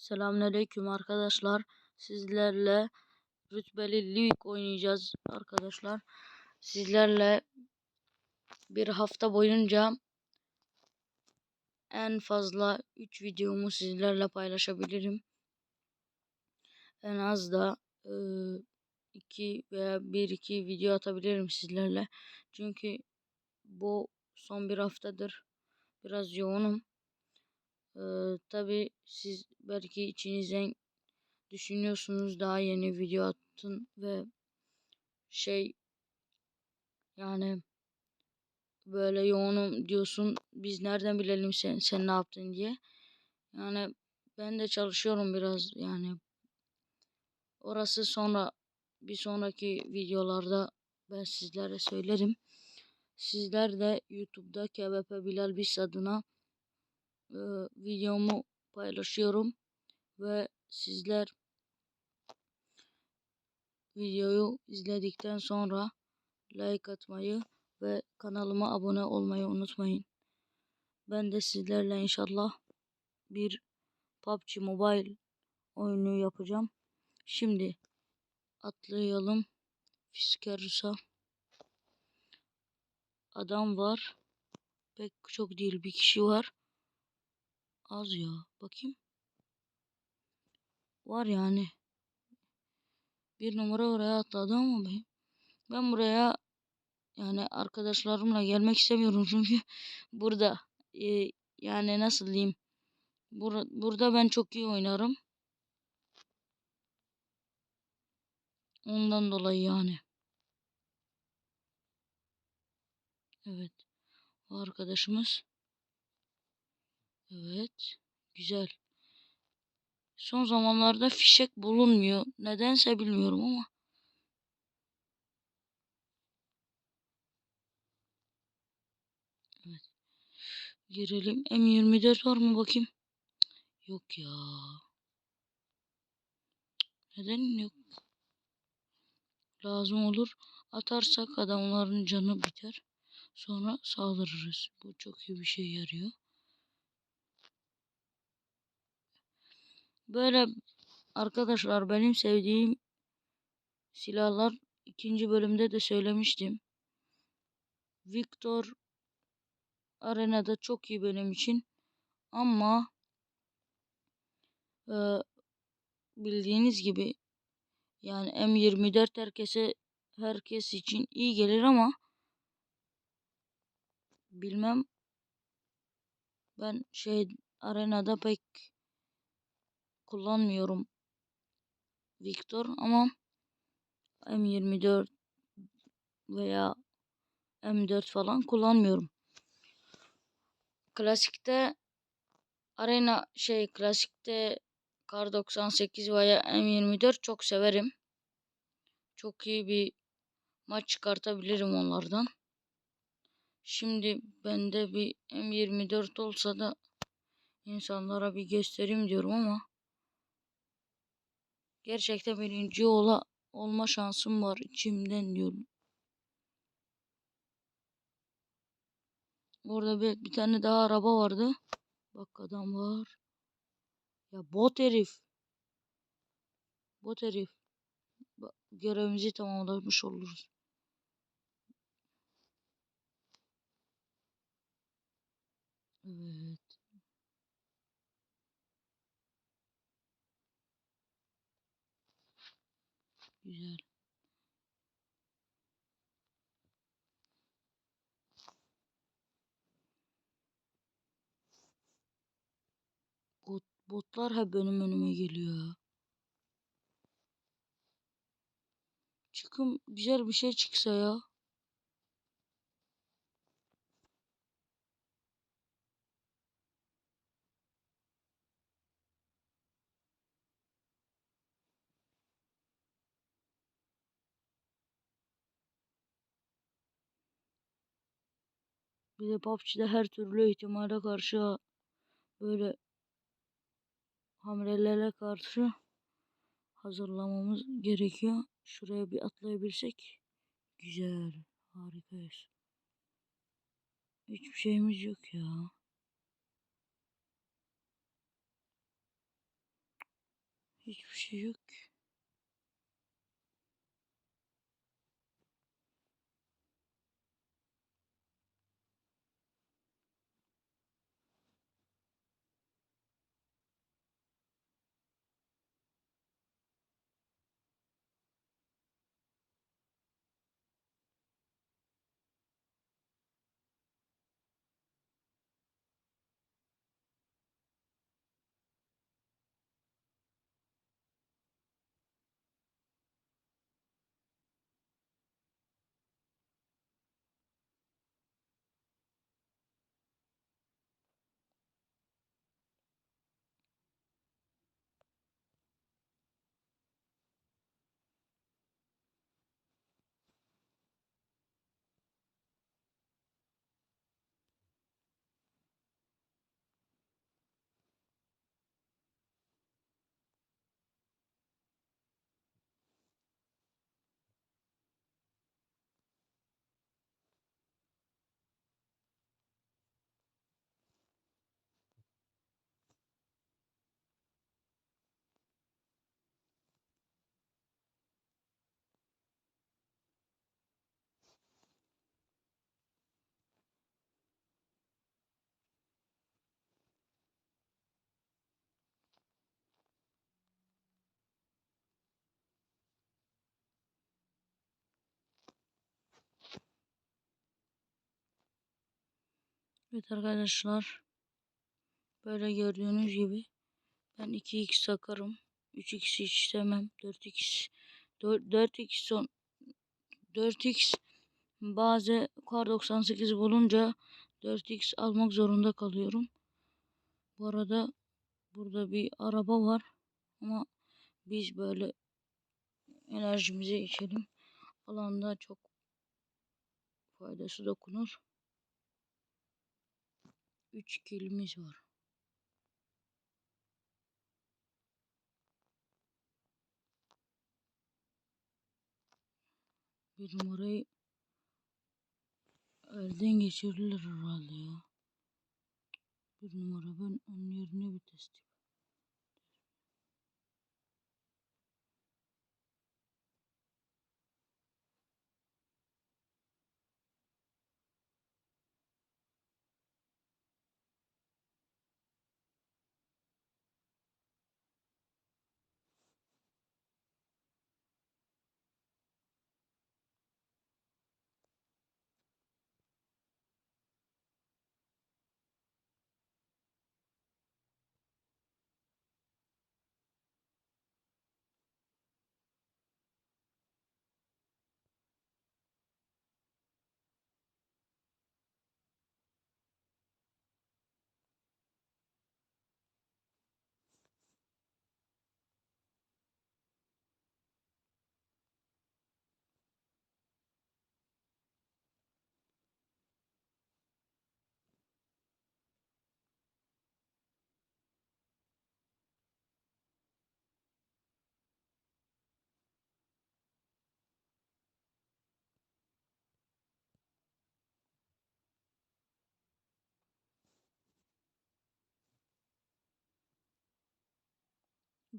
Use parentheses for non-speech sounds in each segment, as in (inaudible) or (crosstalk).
Selamünaleyküm arkadaşlar. Sizlerle rütbeli lig oynayacağız arkadaşlar. Sizlerle bir hafta boyunca en fazla 3 videomu sizlerle paylaşabilirim. En az da 2 veya 1-2 video atabilirim sizlerle. Çünkü bu son bir haftadır biraz yoğunum. Tabi siz belki içinizden düşünüyorsunuz daha yeni video attın ve şey yani böyle yoğunum diyorsun biz nereden bilelim sen sen ne yaptın diye. Yani ben de çalışıyorum biraz yani orası sonra bir sonraki videolarda ben sizlere söylerim. Sizler de YouTube'da KBP Bilal Bis adına e, videomu paylaşıyorum ve sizler videoyu izledikten sonra like atmayı ve kanalıma abone olmayı unutmayın. Ben de sizlerle inşallah bir PUBG Mobile oyunu yapacağım. Şimdi atlayalım. Fiskerus'a adam var. Pek çok değil bir kişi var. Az ya. Bakayım. Var yani. Bir numara oraya atladı ama ben, ben buraya yani arkadaşlarımla gelmek istemiyorum çünkü (laughs) burada e, yani nasıl diyeyim bur burada ben çok iyi oynarım. Ondan dolayı yani. Evet. O arkadaşımız. Evet. Güzel. Son zamanlarda fişek bulunmuyor. Nedense bilmiyorum ama. Evet. Girelim. M24 var mı bakayım? Yok ya. Neden yok? Lazım olur. Atarsak adamların canı biter. Sonra saldırırız. Bu çok iyi bir şey yarıyor. Böyle arkadaşlar benim sevdiğim silahlar ikinci bölümde de söylemiştim. Victor arenada çok iyi benim için. Ama e, bildiğiniz gibi yani M24 herkese herkes için iyi gelir ama bilmem ben şey arenada pek kullanmıyorum Victor ama M24 veya M4 falan kullanmıyorum. Klasikte arena şey klasikte Kar 98 veya M24 çok severim. Çok iyi bir maç çıkartabilirim onlardan. Şimdi bende bir M24 olsa da insanlara bir göstereyim diyorum ama gerçekten birinci ola, olma şansım var içimden diyorum. Orada bir, bir tane daha araba vardı. Bak adam var. Ya bot herif. Bot herif. Bak, görevimizi tamamlamış oluruz. Evet. Güzel. Bot, botlar hep benim önüme geliyor. Çıkım güzel bir şey çıksa ya. Bir de PUBG'de her türlü ihtimale karşı böyle hamlelere karşı hazırlamamız gerekiyor. Şuraya bir atlayabilsek güzel, harikayız. Hiçbir şeyimiz yok ya. Hiçbir şey yok. Evet arkadaşlar. Böyle gördüğünüz gibi ben 2x takarım. 3x hiç istemem. 4x 4, 4x son 4x bazı kar 98 bulunca 4x almak zorunda kalıyorum. Bu arada burada bir araba var ama biz böyle enerjimizi içelim. Alanda çok faydası dokunur. 3 kilimiz var. Bir numarayı elden geçirirler herhalde ya. Bir numara ben onun yerine bir test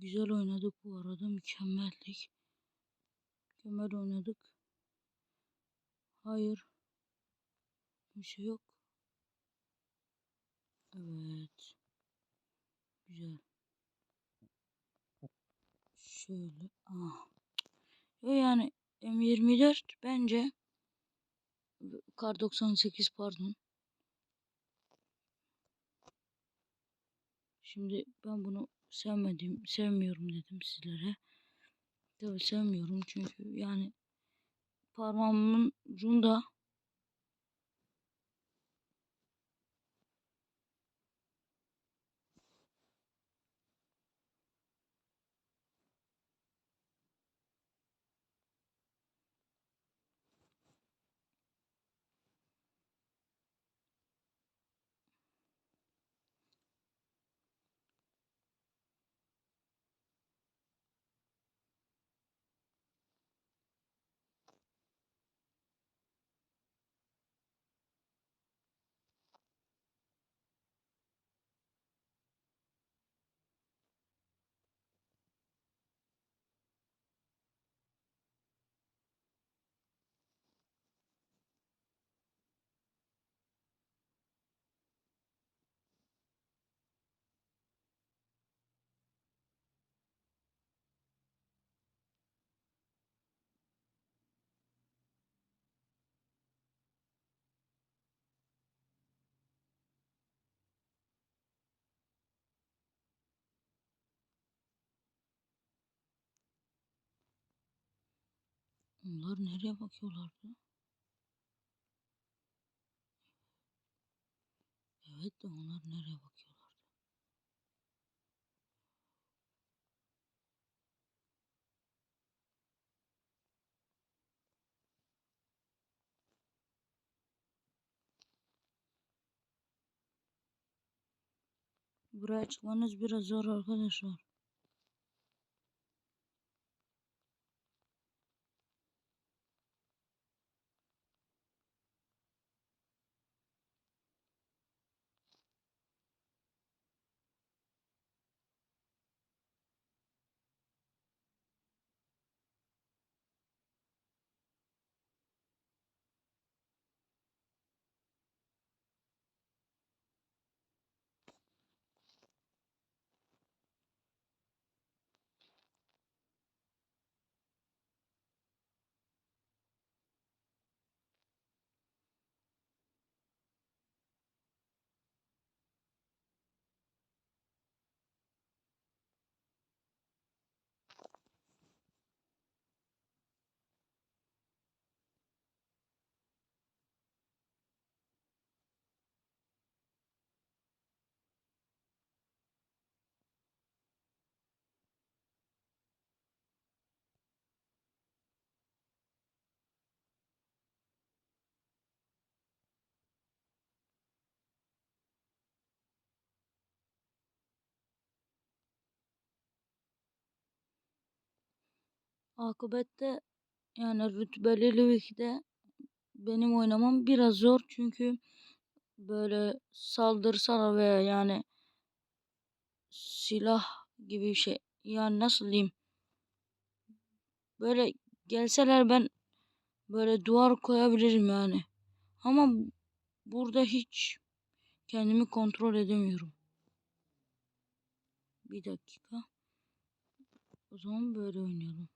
Güzel oynadık bu arada. Mükemmeldik. Mükemmel oynadık. Hayır. Bir şey yok. Evet. Güzel. Şöyle. Ah. Yani M24 bence Kar 98 pardon. Şimdi ben bunu sevmedim, sevmiyorum dedim sizlere. Tabii sevmiyorum çünkü yani parmağımın ucunda Onlar nereye bakıyorlardı? Evet de onlar nereye bakıyorlardı? Buraya çıkmanız biraz zor arkadaşlar. Akıbette yani rütbeli ligde benim oynamam biraz zor çünkü böyle saldırsalar veya yani silah gibi bir şey yani nasıl diyeyim böyle gelseler ben böyle duvar koyabilirim yani ama burada hiç kendimi kontrol edemiyorum. Bir dakika. O zaman böyle oynayalım.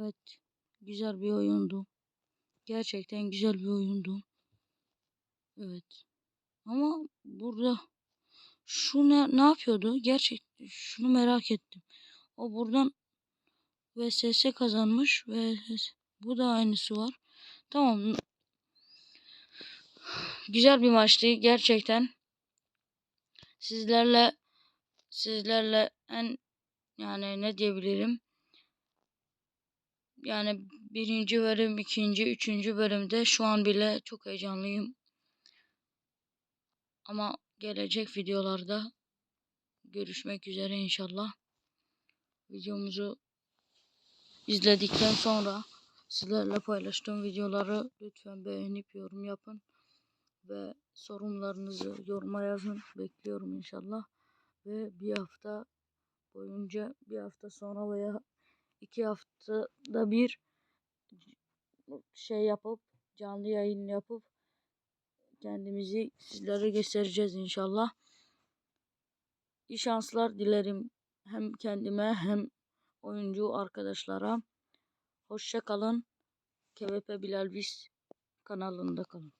Evet. Güzel bir oyundu. Gerçekten güzel bir oyundu. Evet. Ama burada şu ne, ne yapıyordu? Gerçekten şunu merak ettim. O buradan VSS kazanmış ve bu da aynısı var. Tamam. Güzel bir maçtı gerçekten. Sizlerle sizlerle en yani ne diyebilirim? Yani birinci bölüm, ikinci, üçüncü bölümde şu an bile çok heyecanlıyım. Ama gelecek videolarda görüşmek üzere inşallah. Videomuzu izledikten sonra sizlerle paylaştığım videoları lütfen beğenip yorum yapın. Ve sorunlarınızı yoruma yazın. Bekliyorum inşallah. Ve bir hafta boyunca bir hafta sonra veya iki haftada bir şey yapıp canlı yayın yapıp kendimizi sizlere göstereceğiz inşallah. İyi şanslar dilerim hem kendime hem oyuncu arkadaşlara. Hoşça kalın. KVP Bilal Biz kanalında kalın.